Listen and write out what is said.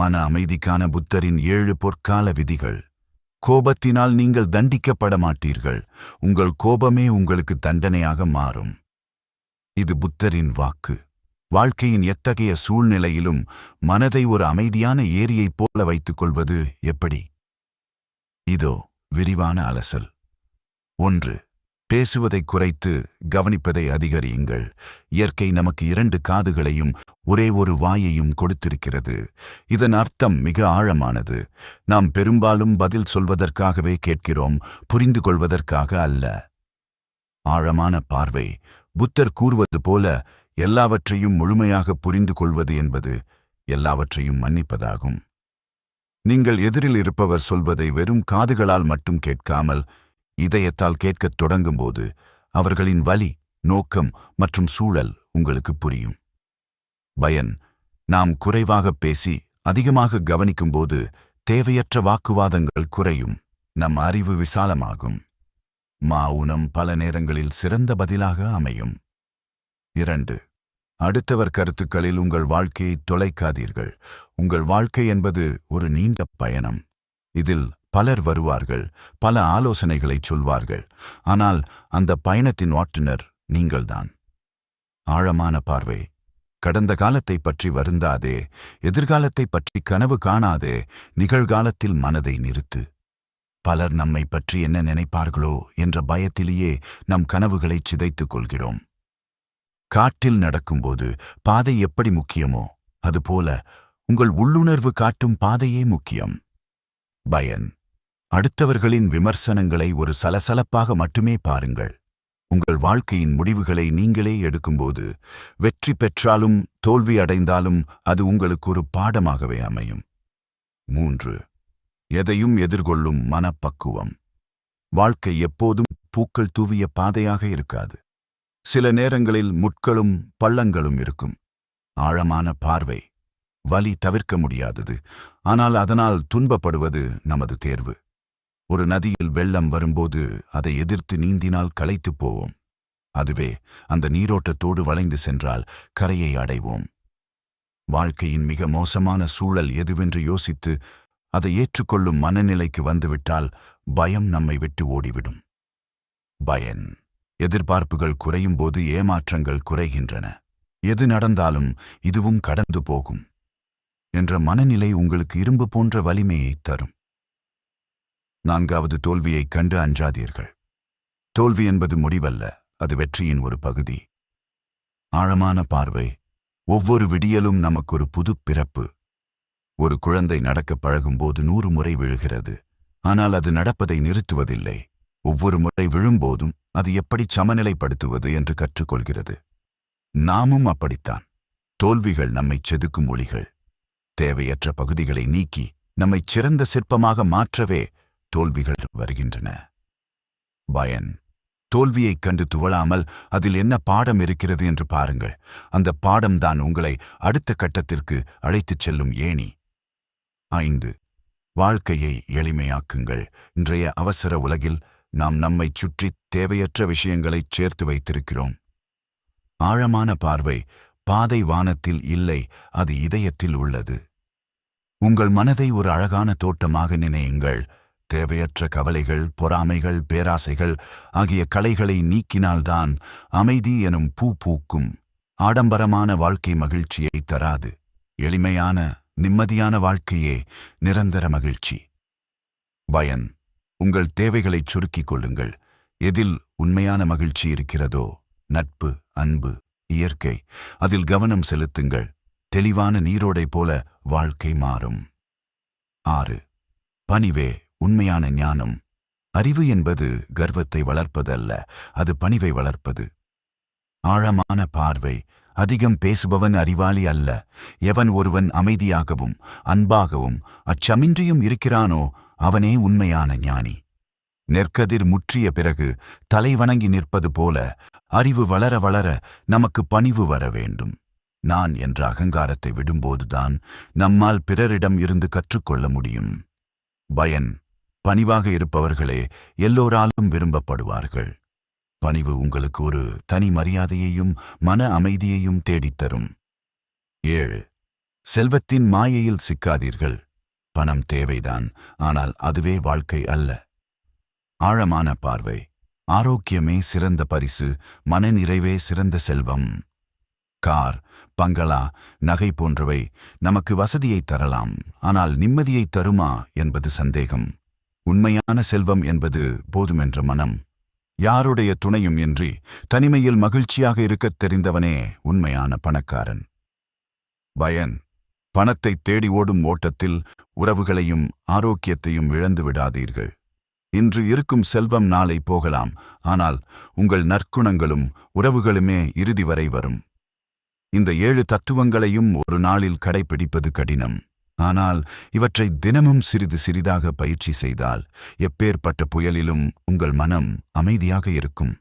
மன அமைதிக்கான புத்தரின் ஏழு பொற்கால விதிகள். கோபத்தினால் நீங்கள் தண்டிக்கப்பட மாட்டீர்கள். உங்கள் கோபமே உங்களுக்கு தண்டனையாக மாறும். இது புத்தரின் வாக்கு. வாழ்க்கையின் எத்தகைய சூழ்நிலையிலும் மனதை ஒரு அமைதியான ஏரியைப் போல வைத்துக் கொள்வது எப்படி? இதோ விரிவான அலசல். ஒன்று பேசுவதை குறைத்து கவனிப்பதை அதிகரியுங்கள். இயற்கை நமக்கு இரண்டு காதுகளையும் ஒரே ஒரு வாயையும் கொடுத்திருக்கிறது. இதன் அர்த்தம் மிக ஆழமானது. நாம் பெரும்பாலும் பதில் சொல்வதற்காகவே கேட்கிறோம் புரிந்து கொள்வதற்காக அல்ல. ஆழமான பார்வை. புத்தர் கூறுவது போல எல்லாவற்றையும் முழுமையாக புரிந்து கொள்வது என்பது எல்லாவற்றையும் மன்னிப்பதாகும். நீங்கள் எதிரில் இருப்பவர் சொல்வதை வெறும் காதுகளால் மட்டும் கேட்காமல் இதயத்தால் கேட்கத் தொடங்கும்போது அவர்களின் வலி நோக்கம் மற்றும் சூழல் உங்களுக்கு புரியும். பயன் நாம் குறைவாகப் பேசி அதிகமாக கவனிக்கும்போது தேவையற்ற வாக்குவாதங்கள் குறையும். நம் அறிவு விசாலமாகும். மாவுனம் பல நேரங்களில் சிறந்த பதிலாக அமையும். இரண்டு அடுத்தவர் கருத்துக்களில் உங்கள் வாழ்க்கையை தொலைக்காதீர்கள். உங்கள் வாழ்க்கை என்பது ஒரு நீண்ட பயணம். இதில் பலர் வருவார்கள் பல ஆலோசனைகளைச் சொல்வார்கள். ஆனால் அந்த பயணத்தின் ஓட்டுநர் நீங்கள்தான். ஆழமான பார்வை. கடந்த காலத்தைப் பற்றி வருந்தாதே எதிர்காலத்தைப் பற்றி கனவு காணாதே நிகழ்காலத்தில் மனதை நிறுத்து. பலர் நம்மை பற்றி என்ன நினைப்பார்களோ என்ற பயத்திலேயே நம் கனவுகளைச் சிதைத்துக் கொள்கிறோம். காட்டில் நடக்கும்போது பாதை எப்படி முக்கியமோ அதுபோல உங்கள் உள்ளுணர்வு காட்டும் பாதையே முக்கியம். பயன். அடுத்தவர்களின் விமர்சனங்களை ஒரு சலசலப்பாக மட்டுமே பாருங்கள். உங்கள் வாழ்க்கையின் முடிவுகளை நீங்களே எடுக்கும்போது வெற்றி பெற்றாலும் தோல்வி அடைந்தாலும் அது உங்களுக்கு ஒரு பாடமாகவே அமையும். மூன்று எதையும் எதிர்கொள்ளும் மனப்பக்குவம். வாழ்க்கை எப்போதும் பூக்கள் தூவிய பாதையாக இருக்காது. சில நேரங்களில் முட்களும் பள்ளங்களும் இருக்கும். ஆழமான பார்வை வலி தவிர்க்க முடியாதது. ஆனால் அதனால் துன்பப்படுவது நமது தேர்வு. ஒரு நதியில் வெள்ளம் வரும்போது அதை எதிர்த்து நீந்தினால் களைத்துப் போவோம். அதுவே அந்த நீரோட்டத்தோடு வளைந்து சென்றால் கரையை அடைவோம். வாழ்க்கையின் மிக மோசமான சூழல் எதுவென்று யோசித்து அதை ஏற்றுக்கொள்ளும் மனநிலைக்கு வந்துவிட்டால் பயம் நம்மை விட்டு ஓடிவிடும். பயன். எதிர்பார்ப்புகள் குறையும் போது ஏமாற்றங்கள் குறைகின்றன. எது நடந்தாலும் இதுவும் கடந்து போகும். என்ற மனநிலை உங்களுக்கு இரும்பு போன்ற வலிமையை தரும். நான்காவது தோல்வியைக் கண்டு அஞ்சாதீர்கள். தோல்வி என்பது முடிவல்ல அது வெற்றியின் ஒரு பகுதி. ஆழமான பார்வை ஒவ்வொரு விடியலும் நமக்கு ஒரு புது பிறப்பு. ஒரு குழந்தை நடக்கப் பழகும்போது நூறு முறை விழுகிறது ஆனால் அது நடப்பதை நிறுத்துவதில்லை. ஒவ்வொரு முறை விழும்போதும் அது எப்படி சமநிலைப்படுத்துவது என்று கற்றுக்கொள்கிறது. நாமும் அப்படித்தான். தோல்விகள் நம்மைச் செதுக்கும் ஒளிகள். தேவையற்ற பகுதிகளை நீக்கி நம்மைச் சிறந்த சிற்பமாக மாற்றவே தோல்விகள் வருகின்றன. பயன். தோல்வியைக் கண்டு துவளாமல் அதில் என்ன பாடம் இருக்கிறது என்று பாருங்கள். அந்த பாடம்தான் உங்களை அடுத்த கட்டத்திற்கு அழைத்துச் செல்லும் ஏணி. ஐந்து. வாழ்க்கையை எளிமையாக்குங்கள். இன்றைய அவசர உலகில் நாம் நம்மைச் சுற்றி தேவையற்ற விஷயங்களைச் சேர்த்து வைத்திருக்கிறோம். ஆழமான பார்வை. பாதை வானத்தில் இல்லை. அது இதயத்தில் உள்ளது. உங்கள் மனதை ஒரு அழகான தோட்டமாக நினையுங்கள். தேவையற்ற கவலைகள் பொறாமைகள் பேராசைகள் ஆகிய கலைகளை நீக்கினால்தான் அமைதி எனும் பூ பூக்கும். ஆடம்பரமான வாழ்க்கை மகிழ்ச்சியை தராது. எளிமையான நிம்மதியான வாழ்க்கையே நிரந்தர மகிழ்ச்சி. பயன் உங்கள் தேவைகளைச் சுருக்கிக் கொள்ளுங்கள். எதில் உண்மையான மகிழ்ச்சி இருக்கிறதோ நட்பு அன்பு இயற்கை அதில் கவனம் செலுத்துங்கள். தெளிவான நீரோடை போல வாழ்க்கை மாறும். ஆறு பணிவே உண்மையான ஞானம். அறிவு என்பது கர்வத்தை வளர்ப்பதல்ல அது பணிவை வளர்ப்பது. ஆழமான பார்வை அதிகம் பேசுபவன் அறிவாளி அல்ல. எவன் ஒருவன் அமைதியாகவும் அன்பாகவும் அச்சமின்றியும் இருக்கிறானோ அவனே உண்மையான ஞானி. நெற்கதிர் முற்றிய பிறகு தலை வணங்கி நிற்பது போல அறிவு வளர வளர நமக்கு பணிவு வர வேண்டும். நான் என்ற அகங்காரத்தை விடும்போதுதான் நம்மால் பிறரிடம் இருந்து கற்றுக்கொள்ள முடியும். பயன். பணிவாக இருப்பவர்களே எல்லோராலும் விரும்பப்படுவார்கள். பணிவு உங்களுக்கு ஒரு தனி மரியாதையையும் மன அமைதியையும் தேடித்தரும். ஏழு செல்வத்தின் மாயையில் சிக்காதீர்கள். பணம் தேவைதான் ஆனால் அதுவே வாழ்க்கை அல்ல. ஆழமான பார்வை ஆரோக்கியமே சிறந்த பரிசு மனநிறைவே சிறந்த செல்வம். கார் பங்களா நகை போன்றவை நமக்கு வசதியை தரலாம் ஆனால் நிம்மதியை தருமா என்பது சந்தேகம். உண்மையான செல்வம் என்பது போதுமென்ற மனம். யாருடைய துணையும் இன்றி தனிமையில் மகிழ்ச்சியாக இருக்கத் தெரிந்தவனே உண்மையான பணக்காரன். பயன் பணத்தை தேடி ஓடும் ஓட்டத்தில் உறவுகளையும் ஆரோக்கியத்தையும் இழந்து விடாதீர்கள். இன்று இருக்கும் செல்வம் நாளை போகலாம் ஆனால் உங்கள் நற்குணங்களும் உறவுகளுமே இறுதி வரை வரும். இந்த ஏழு தத்துவங்களையும் ஒரு நாளில் கடைப்பிடிப்பது கடினம். ஆனால் இவற்றை தினமும் சிறிது சிறிதாக பயிற்சி செய்தால் எப்பேற்பட்ட புயலிலும் உங்கள் மனம் அமைதியாக இருக்கும்.